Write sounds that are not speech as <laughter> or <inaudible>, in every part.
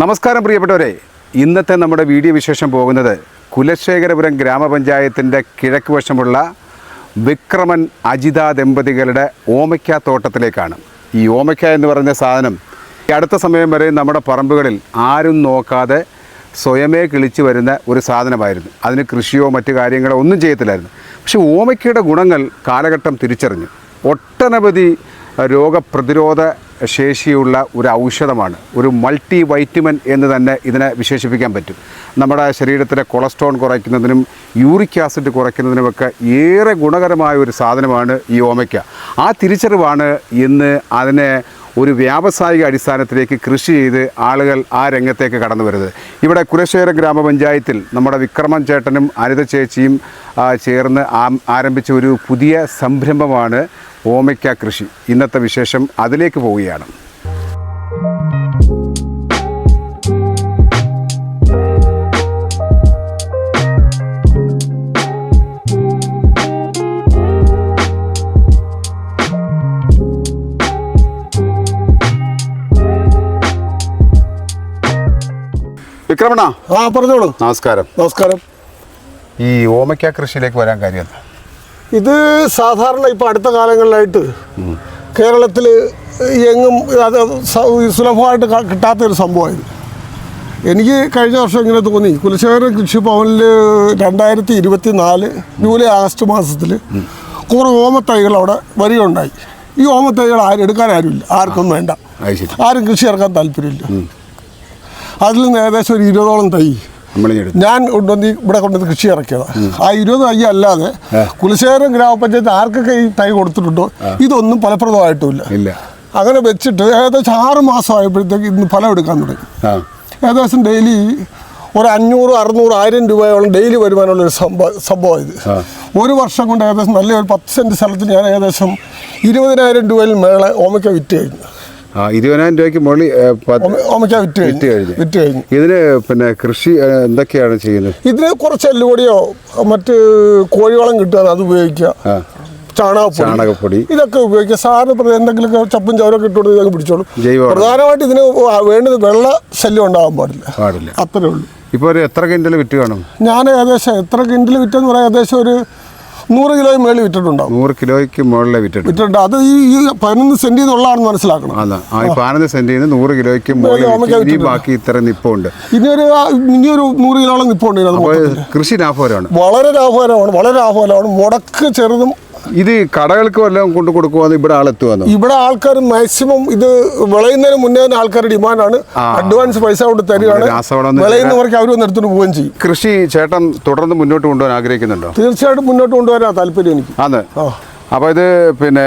നമസ്കാരം പ്രിയപ്പെട്ടവരെ. ഇന്നത്തെ നമ്മുടെ വീഡിയോ വിശേഷം പോകുന്നത് കുലശേഖരപുരം ഗ്രാമപഞ്ചായത്തിന്റെ കിഴക്ക് വശമുള്ള വിക്രമൻ അജിത ദമ്പതികളുടെ ഓമയ്ക്ക തോട്ടത്തിലേക്കാണ്. ഈ ഓമയ്ക്ക എന്ന് പറയുന്ന സാധനം ഈ അടുത്ത സമയം വരെ നമ്മുടെ പറമ്പുകളിൽ ആരും നോക്കാതെ സ്വയമേ കിളിച്ചു വരുന്ന ഒരു സാധനമായിരുന്നു. അതിന് കൃഷിയോ മറ്റു കാര്യങ്ങളോ ഒന്നും ചെയ്യത്തില്ലായിരുന്നു. പക്ഷേ ഓമയ്ക്കയുടെ ഗുണങ്ങൾ കാലഘട്ടം തിരിച്ചറിഞ്ഞു. ഒട്ടനവധി രോഗപ്രതിരോധ ശേഷിയുള്ള ഒരു ഔഷധമാണ് ഒരു മൾട്ടി വൈറ്റമിൻ എന്ന് തന്നെ ഇതിനെ വിശേഷിപ്പിക്കാൻ പറ്റും. നമ്മുടെ ശരീരത്തിലെ കൊളസ്ട്രോൾ കുറയ്ക്കുന്നതിനും യൂറിക് ആസിഡ് കുറയ്ക്കുന്നതിനുമൊക്കെ ഏറെ ഗുണകരമായ ഒരു സാധനമാണ് ഈ ഓമയ്ക്ക. ആ തിരിച്ചറിവാണ് ഇന്ന് അതിനെ ഒരു വ്യാവസായിക അടിസ്ഥാനത്തിലേക്ക് കൃഷി ചെയ്ത് ആളുകൾ ആ രംഗത്തേക്ക് കടന്നു വരുന്നത്. ഇവിടെ കുലശേഖര ഗ്രാമപഞ്ചായത്തിൽ നമ്മുടെ വിക്രമൻ ചേട്ടനും അനിത ചേച്ചിയും ചേർന്ന് ആരംഭിച്ച ഒരു പുതിയ സംരംഭമാണ് ഓമയ്ക്ക കൃഷി. ഇന്നത്തെ വിശേഷം അതിലേക്ക് പോവുകയാണ്. വിക്രമണ ആ പറഞ്ഞോളൂ. നമസ്കാരം. നമസ്കാരം. ഈ ഓമയ്ക്ക കൃഷിയിലേക്ക് വരാൻ കാര്യം എന്താ? ഇത് സാധാരണ ഇപ്പോൾ അടുത്ത കാലങ്ങളിലായിട്ട് കേരളത്തിൽ എങ്ങും അത് സുലഭമായിട്ട് കിട്ടാത്തൊരു സംഭവമായിരുന്നു. എനിക്ക് കഴിഞ്ഞ വർഷം ഇങ്ങനെ തോന്നി. കുലശേഖര കൃഷിഭവനിൽ രണ്ടായിരത്തി ഇരുപത്തി നാല് ജൂലൈ ആഗസ്റ്റ് മാസത്തിൽ കുറേ ഓമത്തൈകൾ അവിടെ വരികയുണ്ടായി. ഈ ഓമത്തൈകൾ ആരും എടുക്കാൻ ആരുമില്ല. ആർക്കും വേണ്ട. ആരും കൃഷി ഇറക്കാൻ താല്പര്യമില്ല. അതിൽ നിന്ന് ഏകദേശം ഒരു ഇരുപതോളം തൈ ഞാൻ കൊണ്ടുവന്ന് ഇവിടെ കൊണ്ടുവന്ന് കൃഷി ഇറക്കിയതാണ് ആ ഇരുപത് തൈ അല്ലാതെ കുലശേഖരം ഗ്രാമപഞ്ചായത്ത് ആർക്കൊക്കെ ഈ തൈ കൊടുത്തിട്ടുണ്ടോ? ഇതൊന്നും ഫലപ്രദമായിട്ടുമില്ല ഇല്ല. അങ്ങനെ വെച്ചിട്ട് ഏകദേശം ആറ് മാസം ആയപ്പോഴത്തേക്ക് ഇന്ന് ഫലം എടുക്കാൻ തുടങ്ങി. ഏകദേശം ഡെയിലി ഒരു അഞ്ഞൂറ് അറുന്നൂറ് ആയിരം രൂപയോളം ഡെയിലി വരുമാനമുള്ള ഒരു സംഭവം സംഭവം ഇത്. ഒരു വർഷം കൊണ്ട് ഏകദേശം നല്ല ഒരു പത്ത് സെന്റ് സ്ഥലത്തിന് ഞാൻ ഏകദേശം ഇരുപതിനായിരം രൂപയിൽ മേളെ ഓമയ്ക്ക വിറ്റ് കഴിഞ്ഞു. ആ ഇരുപതിനായിരം രൂപയ്ക്ക് മുകളിൽ ഓമയ്ക്ക വിറ്റ് വിറ്റ് കഴിഞ്ഞു. വിറ്റ് കഴിഞ്ഞു. ഇതിന് പിന്നെ കൃഷി എന്തൊക്കെയാണ് ചെയ്യുന്നത്? ഇതിന് കുറച്ച് എല്ലുപൊടിയോ മറ്റ് കോഴിവളം കിട്ടുക അത് ഉപയോഗിക്കുക. ചാണകപ്പൊടി. ചാണകപ്പൊടി. ഇതൊക്കെ ഉപയോഗിക്കുക. സാറിന് എന്തെങ്കിലും ചപ്പും ചവരൊക്കെ ഇട്ടുകൊണ്ട് ഇതൊക്കെ പിടിച്ചോളൂ. പ്രധാനമായിട്ട് ഇതിന് വേണ്ടത് വെള്ള ശല്യം ഉണ്ടാകാൻ പാടില്ല. പാടില്ല. അത്രേ ഉള്ളൂ. ഇപ്പോൾ ഒരു എത്ര കിൻഡൽ വിറ്റ് കാണും? ഞാൻ ഏകദേശം എത്ര കിൻഡൽ വിറ്റെന്ന് പറയാം ഏകദേശം ഒരു നൂറ് കിലോ മേളിൽ വിറ്റിട്ടുണ്ടാവും. നൂറ് കിലോയ്ക്ക് മുകളിലെ വിറ്റിട്ടുണ്ട് വിറ്റിട്ടുണ്ട്. അത് ഈ ഈ പതിനൊന്ന് സെന്റിൽ നിന്നുള്ളതാണെന്ന് മനസ്സിലാക്കണം അല്ല ആ ഈ പതിനൊന്ന് സെന്റിൽ നിന്ന് നൂറ് കിലോയ്ക്ക് മുകളിൽ ഇനി വിറ്റിട്ടുണ്ട്. ബാക്കി ഇത്ര നിപ്പുണ്ട്. ഇനിയൊരു ഇനിയൊരു നൂറ് കിലോളം നിപ്പുണ്ട് ഇതിനകത്ത് അപ്പോൾ കൃഷി ലാഭകരമാണ്. വളരെ ലാഭകരമാണ് വളരെ ലാഭകരമാണ്. മുടക്ക് ചെറുതും ഇത് കടകൾക്ക് വല്ലതും കൊണ്ട് കൊടുക്കുവാന്ന് ഇവിടെ ആളെത്തുവാന്ന് ഇവിടെ ആൾക്കാർ മാക്സിമം ഇത് വിളയുന്നതിന് മുന്നേ തന്നെ ആൾക്കാരുടെ ആണ് അഡ്വാൻസ് പൈസ കൊണ്ട് തരികയാണ്. വിളയുന്നവർക്ക് അവർ വന്ന് എടുത്തുകൊണ്ട് പോവുകയും ചെയ്യും. കൃഷി ചേട്ടൻ തുടർന്ന് മുന്നോട്ട് കൊണ്ടുപോകാൻ ആഗ്രഹിക്കുന്നുണ്ടോ? തീർച്ചയായിട്ടും മുന്നോട്ട് കൊണ്ടുവരാൻ താല്പര്യം എനിക്ക്. അതെ അപ്പോൾ ഇത് പിന്നെ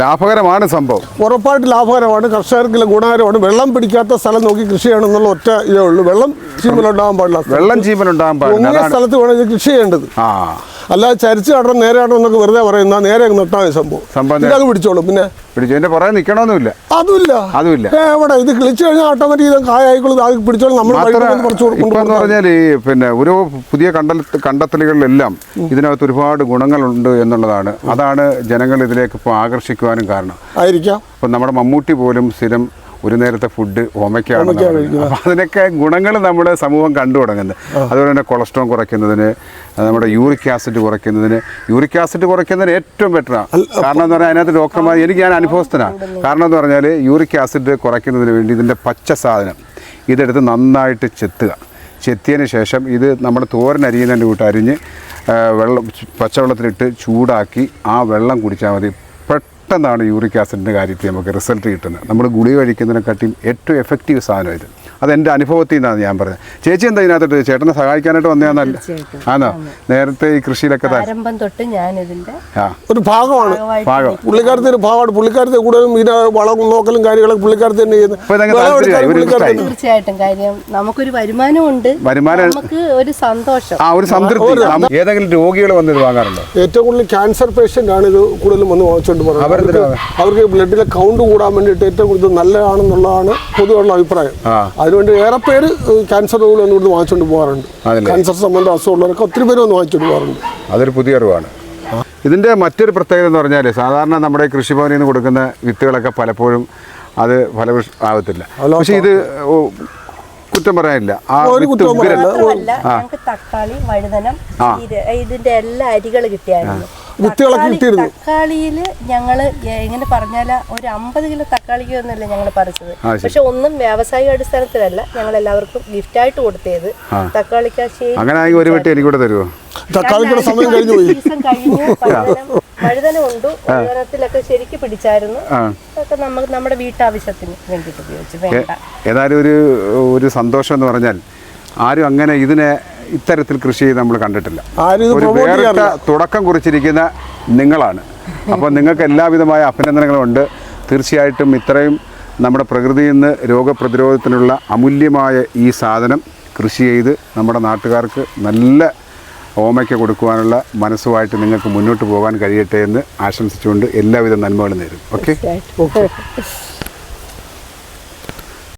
ലാഭകരമാണ് സംഭവം. ഉറപ്പായിട്ട് ലാഭകരമാണ്. കർഷകർക്ക് ഗുണകരമാണ്. വെള്ളം പിടിക്കാത്ത സ്ഥലം നോക്കി കൃഷി ചെയ്യണമെന്നുള്ള ഒറ്റ ഇതേ ഉള്ളൂ. വെള്ളം ചീമലുണ്ടാകാൻ പാടില്ല. വെള്ളം ചീമലുണ്ടാകാൻ പാടില്ല സ്ഥലത്ത് വേണം കൃഷി ചെയ്യേണ്ടത്. ആ. അല്ലാതെ ചരിച്ച് കടണം നേരെ കടണം എന്നൊക്കെ വെറുതെ പറയുന്ന. നേരെ അങ്ങ് നട്ടാൽ സംഭവം. സംഭവം ഇതങ്ങ് പിടിച്ചോളും. പിന്നെ പിടിച്ചു പുറകെ നിക്കണമെന്നില്ല അതുമില്ല. അതുമില്ല. എവിടെ? ഇത് കിളിച്ചു കഴിഞ്ഞാൽ ഓട്ടോമാറ്റിക് ഇത് കായായിക്കോളും. അത് പിടിച്ചോളും. നമ്മൾ ഇപ്പം പറഞ്ഞാൽ ഈ പിന്നെ ഓരോ പുതിയ കണ്ടൽ കണ്ടെത്തലുകളിലെല്ലാം ഇതിനകത്ത് ഒരുപാട് ഗുണങ്ങളുണ്ട് എന്നുള്ളതാണ്. അതാണ് ജനങ്ങൾ ഇതിലേക്ക് ഇപ്പോൾ ആകർഷിക്കുവാനും കാരണം. ആയിരിക്കാം. ഇപ്പം നമ്മുടെ മമ്മൂട്ടി പോലും സ്ഥിരം ഒരു നേരത്തെ ഫുഡ് ഓമയ്ക്കാണ് അപ്പോൾ അതിനൊക്കെ ഗുണങ്ങൾ നമ്മുടെ സമൂഹം കണ്ടു തുടങ്ങുന്നത്. അതുപോലെ തന്നെ കൊളസ്ട്രോൾ കുറയ്ക്കുന്നതിന് നമ്മുടെ യൂറിക് ആസിഡ് കുറയ്ക്കുന്നതിന്. യൂറിക് ആസിഡ് കുറയ്ക്കുന്നതിന് ഏറ്റവും ബെറ്ററാണ് കാരണം എന്ന് പറഞ്ഞാൽ അതിനകത്ത് ഡോക്ടർമാർ എനിക്ക് ഞാൻ അനുഭവസ്ഥനാണ് കാരണം എന്ന് പറഞ്ഞാൽ യൂറിക് ആസിഡ് കുറയ്ക്കുന്നതിന് വേണ്ടി ഇതിന്റെ പച്ച സാധനം ഇതെടുത്ത് നന്നായിട്ട് ചെത്തുക. ചെത്തിയതിന് ശേഷം ഇത് നമ്മൾ തോരൻ അരിയുന്നതിന്റെ കൂട്ട് അരിഞ്ഞ് വെള്ളം പച്ചവെള്ളത്തിലിട്ട് ചൂടാക്കി ആ വെള്ളം കുടിച്ചാൽ മതി. പെട്ടെന്നാണ് യൂറിക് ആസിഡിന്റെ കാര്യത്തിൽ നമുക്ക് റിസൾട്ട് കിട്ടുന്നത്. നമ്മൾ ഗുളിക കഴിക്കുന്നതിനെക്കാട്ടിയും ഏറ്റവും എഫക്റ്റീവ് സാധനം ഇത്. അതെന്റെ അനുഭവത്തിൽ നിന്നാണ് ഞാൻ പറഞ്ഞത്. ചേച്ചി എന്താ ഇതിനകത്തോട്ട്? ചേട്ടനെ സഹായിക്കാനായിട്ട് വന്നതാന്നല്ല. ആണോ നേരത്തെ ഈ കൃഷിയിലൊക്കെ താ- ആരംഭം തൊട്ട് ഞാൻ ഇതിന്റെ ഒരു ഭാഗമാണ്. ഭാഗം. പുള്ളിക്കാരത്തെ ഒരു ഭാഗമാണ്. പുള്ളിക്കാരത്തെ കൂടുതലും ഇതിനെ വളം നോക്കലും കാര്യങ്ങളൊക്കെ പുള്ളിക്കാരത്തെ തന്നെ ചെയ്യുന്നത്. തീർച്ചയായിട്ടും. കാര്യം നമുക്കൊരു വരുമാനമുണ്ട്. വരുമാനം നമുക്ക് ഒരു സന്തോഷം. ആ ഒരു സംതൃപ്തി. ഏതെങ്കിലും രോഗികൾ വന്ന് ഇത് വാങ്ങാറുണ്ടോ? ഏറ്റവും കൂടുതൽ ക്യാൻസർ പേഷ്യന്റ് ആണ് ഇത് കൂടുതലും വന്ന് വാങ്ങിച്ചുകൊണ്ട് പോകുന്നത് അവർക്ക് ബ്ലഡിലെ കൗണ്ട് കൂടാൻ വേണ്ടിയിട്ട് ഏറ്റവും കൂടുതൽ നല്ലതാണെന്നുള്ളതാണ് പൊതുവെയുള്ള അഭിപ്രായം. അതുകൊണ്ട് ഏറെ പേര് ക്യാൻസർ രോഗികൾ വന്ന് ഇവിടുന്ന് വാങ്ങിച്ചുകൊണ്ട് പോകാറുണ്ട് ക്യാൻസർ സംബന്ധ അസുഖമുള്ളവരൊക്കെ ഒത്തിരി പേര് വന്ന് വാങ്ങിച്ചുകൊണ്ട് പോകാറുണ്ട് അതൊരു പുതിയ അറിവാണ്. ഇതിന്റെ മറ്റൊരു പ്രത്യേകത എന്ന് പറഞ്ഞാൽ സാധാരണ നമ്മുടെ കൃഷിഭവനിൽ നിന്ന് കൊടുക്കുന്ന വിത്തുകളൊക്കെ പലപ്പോഴും അത് ഫലപുഷ് ആവത്തില്ല. പക്ഷേ ഇത് കുറ്റം പറയാനില്ല. തക്കാളി വഴുതനം ഇതിന്റെ എല്ലാ അരികൾ കിട്ടിയായിരുന്നു. വിത്തുകളൊക്കെ കിട്ടിയിരുന്നു. തക്കാളിയിൽ ഞങ്ങൾ എങ്ങനെ പറഞ്ഞാല ഒരു അമ്പത് കിലോ തക്കാളിക്ക് ഒന്നല്ല ഞങ്ങൾ പറിച്ചത്. പക്ഷെ ഒന്നും വ്യാവസായിക അടിസ്ഥാനത്തിലല്ല ഞങ്ങൾ എല്ലാവർക്കും ഗിഫ്റ്റ് ആയിട്ട് കൊടുത്തത്. തക്കാളിക്കാശി അങ്ങനെ ഒരു വെട്ടി എനിക്കൂടെ തരുമോ തക്കാളിക്കുടെ സമയം കഴിഞ്ഞു പോയി. വഴുതനം <laughs> ഉണ്ട്. വഴുതനത്തിലൊക്കെ ശരിക്ക് പിടിച്ചായിരുന്നു. അതൊക്കെ നമുക്ക് നമ്മുടെ വീട്ടാവശ്യത്തിന് വേണ്ടിയിട്ട് ഉപയോഗിച്ചു. വേണ്ട. ഏതായാലും ഒരു ഒരു സന്തോഷം എന്ന് പറഞ്ഞാൽ ആരും അങ്ങനെ ഇതിനെ ഇത്തരത്തിൽ കൃഷി നമ്മൾ കണ്ടിട്ടില്ല. ആരും ഒരു വേറിട്ട തുടക്കം കുറിച്ചിരിക്കുന്ന നിങ്ങളാണ്. അപ്പോൾ നിങ്ങൾക്ക് എല്ലാവിധമായ അഭിനന്ദനങ്ങളുണ്ട്. തീർച്ചയായിട്ടും ഇത്രയും നമ്മുടെ പ്രകൃതിയിൽ നിന്ന് രോഗപ്രതിരോധത്തിനുള്ള അമൂല്യമായ ഈ സാധനം കൃഷി ചെയ്ത് നമ്മുടെ നാട്ടുകാർക്ക് നല്ല ഓമയ്ക്ക് കൊടുക്കുവാനുള്ള മനസ്സുമായിട്ട് നിങ്ങൾക്ക് മുന്നോട്ട് പോകാൻ കഴിയട്ടെ എന്ന് ആശംസിച്ചുകൊണ്ട് എല്ലാവിധ നന്മകളും നേരും ഓക്കെ.